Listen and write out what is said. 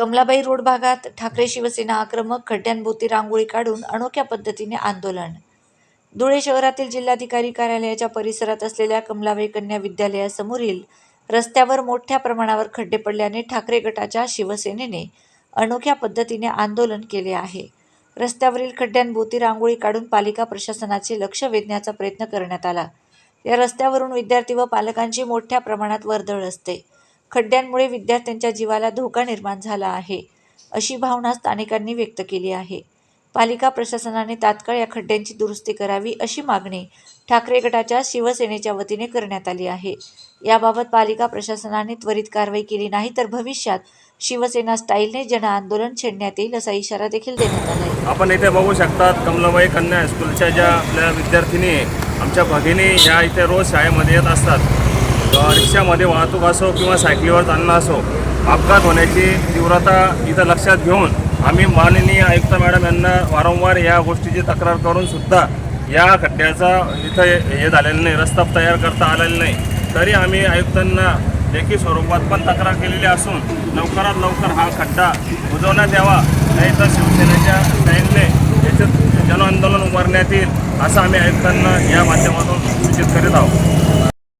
Kamlabai road भागात ठाकरे शिवसेना आक्रमक खड्ड्यांभोवती रांगोळी काढून अनोख्या पद्धतीने आंदोलन. धुळे शहरातील जिल्हाधिकारी कार्यालयाच्या परिसरात असलेल्या कमलाबाई कन्या विद्यालयासमोरील रस्त्यावर मोठ्या प्रमाणावर खड्डे पडल्याने ठाकरे गटाच्या शिवसेनेने अनोख्या पद्धतीने आंदोलन केले आहे. रस्त्यावरील खड्ड्यांभोवती रांगोळी काढून पालिका प्रशासनाचे लक्ष वेधण्याचा प्रयत्न करण्यात आला. या रस्त्यावरून विद्यार्थी व पालकांची मोठ्या प्रमाणात वर्दळ असते. खड्ड्यांमुळे विद्यार्थ्यांच्या जीवाला धोका निर्माण झाला आहे अशी भावना स्थानिकांनी व्यक्त केली आहे. पालिका प्रशासनाने तात्काळ या खड्ड्यांची दुरुस्ती करावी अशी मागणी ठाकरे गटाच्या शिवसेनेच्या वतीने करण्यात आली आहे. याबाबत पालिका प्रशासनाने त्वरित कारवाई केली नाही तर भविष्यात शिवसेना स्टाईलने जन आंदोलन छेडण्यात येईल असा इशारा देखील देण्यात आला आहे. आपण इथे बघू शकतात कमलाबाई कन्या हायस्कूलच्या ज्या आपल्या विद्यार्थिनी आमच्या भगिनी या इथे रोज शाळेमध्ये येत असतात. रिक्षामध्ये वाहतूक असो किंवा सायकलीवर चालणं असो अपघात होण्याची तीव्रता इथं लक्षात घेऊन आम्ही माननीय आयुक्त मॅडम यांना वारंवार या गोष्टीची तक्रार करून सुद्धा या खड्ड्याचा इथं हे झालेलं नाही रस्ता तयार करता आलेला नाही. तरी आम्ही आयुक्तांना लेखी स्वरूपात पण तक्रार केलेली असून लवकरात लवकर हा खड्डा बुजवण्यात यावा नाही तर शिवसेनेच्या स्टँडने याचे जनआंदोलन उभारण्यात येईल असं आम्ही आयुक्तांना या माध्यमातून सूचित करीत आहोत.